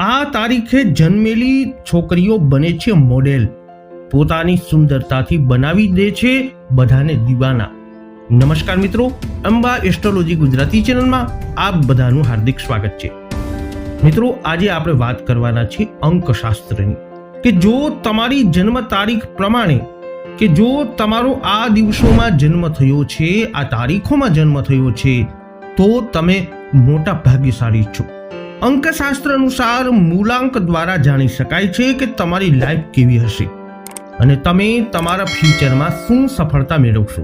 આ તારીખે જન્મેલી છોકરીઓ બને છે મોડેલ. પોતાની સુંદરતાથી બનાવી દે છે બધાને દીવાના. નમસ્કાર મિત્રો, અંબા એસ્ટ્રોલોજી ગુજરાતી ચેનલમાં આપ બધાનું હાર્દિક સ્વાગત છે. મિત્રો, આજે આપણે વાત કરવાના છે અંકશાસ્ત્રની. કે જો તમારી જન્મ તારીખ પ્રમાણે, કે જો તમારો આ દિવસોમાં જન્મ થયો છે, આ તારીખોમાં જન્મ થયો છે, તો તમે મોટા ભાગ્યશાળી છો. અંકશાસ્ત્ર અનુસાર મૂલાંક દ્વારા જાણી શકાય છે કે તમારી લાઈફ કેવી હશે અને તમે તમારા ફ્યુચરમાં શું સફળતા મેળવશો.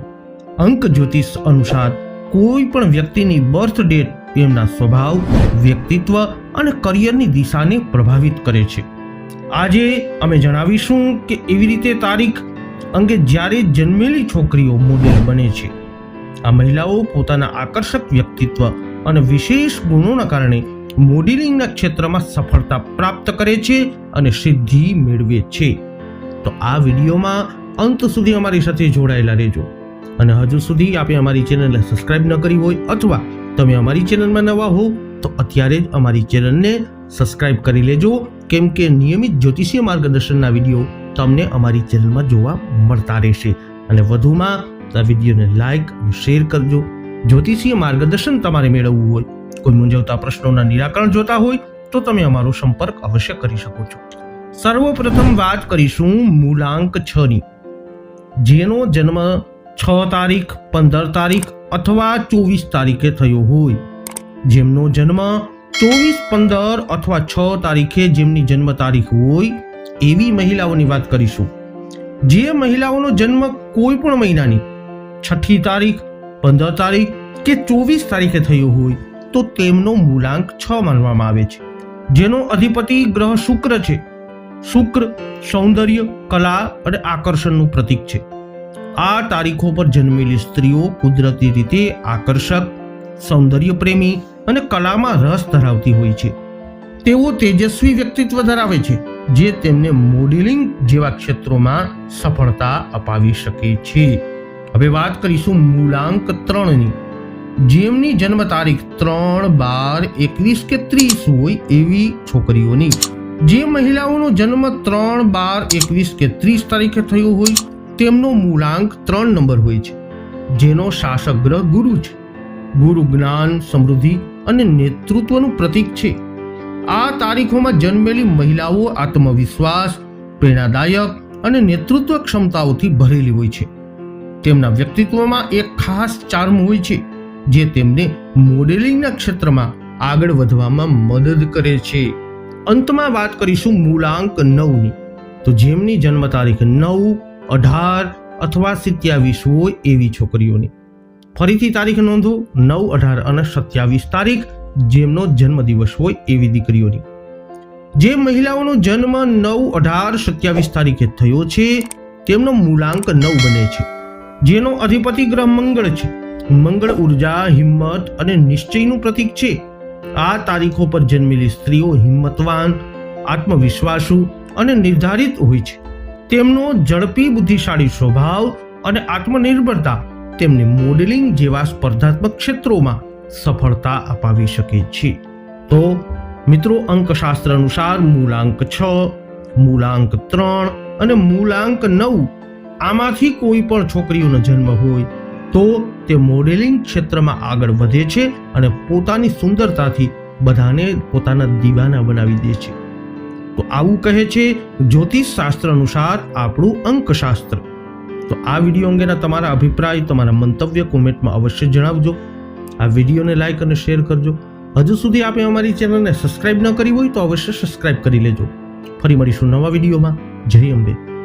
અંક જ્યોતિષ અનુસાર કોઈ પણ વ્યક્તિની બર્થ ડેટ તેમના સ્વભાવ, વ્યક્તિત્વ અને કરિયરની દિશાને પ્રભાવિત કરે છે. આજે અમે જણાવીશું કે એવી રીતે તારીખ અંગે જ્યારે જન્મેલી છોકરીઓ મોડેલ બને છે. આ મહિલાઓ પોતાના આકર્ષક વ્યક્તિત્વ અને વિશેષ ગુણોના કારણે મોડેલિંગના ક્ષેત્રમાં સફળતા પ્રાપ્ત કરે છે અને સિદ્ધિ મેળવે છે. તો આ વિડીયોમાં અંત સુધી અમારી સાથે જોડાયેલા રહેજો. અને હજુ સુધી આપે અમારી ચેનલને સબસ્ક્રાઇબ ન કરી હોય અથવા તમે અમારી ચેનલમાં નવા હો, તો અત્યારે જ અમારી ચેનલને સબસ્ક્રાઇબ કરી લેજો. કેમ કે નિયમિત જ્યોતિષીય માર્ગદર્શનના વીડિયો તમને અમારી ચેનલમાં જોવા મળતા રહેશે. અને વધુમાં આ વિડીયોને લાઇક શેર કરજો. જ્યોતિષીય માર્ગદર્શન તમારે મેળવવું હોય કોઈ મૂંઝવતા પ્રશ્નોના નિરાકરણ જોતા હોય તો તમે અમારો સંપર્ક અવશ્ય કરી શકો છો. સર્વપ્રથમ વાત કરીશું મૂલાંક છ ની જેનો જન્મ છ તારીખ, પંદર તારીખ અથવા ચોવીસ તારીખે થયો હોય. જેમનો જન્મ ચોવીસ, પંદર અથવા છ તારીખે જેમની જન્મ તારીખ હોય, એવી મહિલાઓની વાત કરીશું. જે મહિલાઓનો જન્મ કોઈ પણ મહિનાની, છઠ્ઠી તારીખ, પંદર તારીખ કે ચોવીસ તારીખે થયો હોય તો તેમનો મૂલાંક છ માનવામાં આવે છે. જેનો અધિપતિ ગ્રહ શુક્ર છે. શુક્ર સૌંદર્ય, કલા અને આકર્ષણનું પ્રતીક છે. આ તારીખો પર જન્મેલી સ્ત્રીઓ કુદરતી રીતે આકર્ષક સૌંદર્ય પ્રેમી અને કલામાં રસ ધરાવતી હોય છે. તેઓ તેજસ્વી વ્યક્તિત્વ ધરાવે છે, જે તેમને મોડેલિંગ જેવા ક્ષેત્રોમાં સફળતા અપાવી શકે છે. હવે વાત કરીશું મૂલાંક ત્રણની. જેમની જન્મ તારીખ ત્રણ બાર એકવીસ કે ત્રીસ હોય એવી છોકરીઓની. જે મહિલાઓનો જન્મ ત્રણ બાર એકવીસ કે ત્રીસ તારીખે થયો હોય, તેમનો મૂલાંક ત્રણ નંબર હોય છે. જેનો શાસક ગ્રહ ગુરુ છે. ગુરુ જ્ઞાન, સમૃદ્ધિ અને નેતૃત્વનું પ્રતીક છે. આ તારીખોમાં જન્મેલી મહિલાઓ આત્મવિશ્વાસ, પ્રેરણાદાયક અને નેતૃત્વ ક્ષમતાઓથી ભરેલી હોય છે. તેમના વ્યક્તિત્વમાં એક ખાસ ચાર્મ હોય છે. જે તેમને મોડેલિંગના ક્ષેત્રમાં આગળ વધવામાં મદદ કરે છે. અંતમાં વાત કરીશું મૂલાંક નવની. તો જેમની જન્મ તારીખ નવ, અઢાર અથવા સિત્યાવીસ હોય એવી છોકરીઓની. ફરીથી તારીખ નોંધો, નવ, અઢાર અને સત્યાવીસ તારીખ જેમનો જન્મદિવસ હોય એવી દીકરીઓની. જે મહિલાઓનો જન્મ નવ, અઢાર, સત્યાવીસ તારીખે થયો છે, તેમનો મૂલાંક નવ બને છે. જેનો અધિપતિ ગ્રહ મંગળ છે. મંગળ ઊર્જા, હિંમત અને નિશ્ચયનું પ્રતીક છે. આ તારીખો પર જન્મેલી સ્ત્રીઓ હિંમતવાન, આત્મવિશ્વાસુ અને નિર્ધારિત હોય છે. તેમનો ઝડપી, બુદ્ધિશાળી સ્વભાવ અને આત્મનિર્ભરતા તેમને મોડેલિંગ જેવા સ્પર્ધાત્મક ક્ષેત્રોમાં સફળતા અપાવી શકે છે. તો, મિત્રો, અંકશાસ્ત્ર અનુસાર મૂલાંક છ મૂલાંક ત્રણ અને મૂલાંક નવ આમાંથી કોઈ પણ છોકરીઓનો જન્મ હોય તો તે મોડેલિંગ ક્ષેત્રમાં આગળ વધે છે અને પોતાની સુંદરતાથી બધાને પોતાના દીવાના બનાવી દે છે. તો આવું કહે છે જ્યોતિષ શાસ્ત્ર અનુસાર આપણું અંકશાસ્ત્ર. તો આ વીડિયો અંગેના તમારા અભિપ્રાય, તમારા મંતવ્ય કોમેન્ટમાં અવશ્ય જણાવજો. આ વિડીયોને લાઈક અને શેર કરજો. હજુ સુધી આપે અમારી ચેનલને સબસ્ક્રાઇબ ન કરી હોય તો અવશ્ય સબસ્ક્રાઇબ કરી લેજો. ફરી મળીશું નવા વિડીયોમાં. જય અંબે.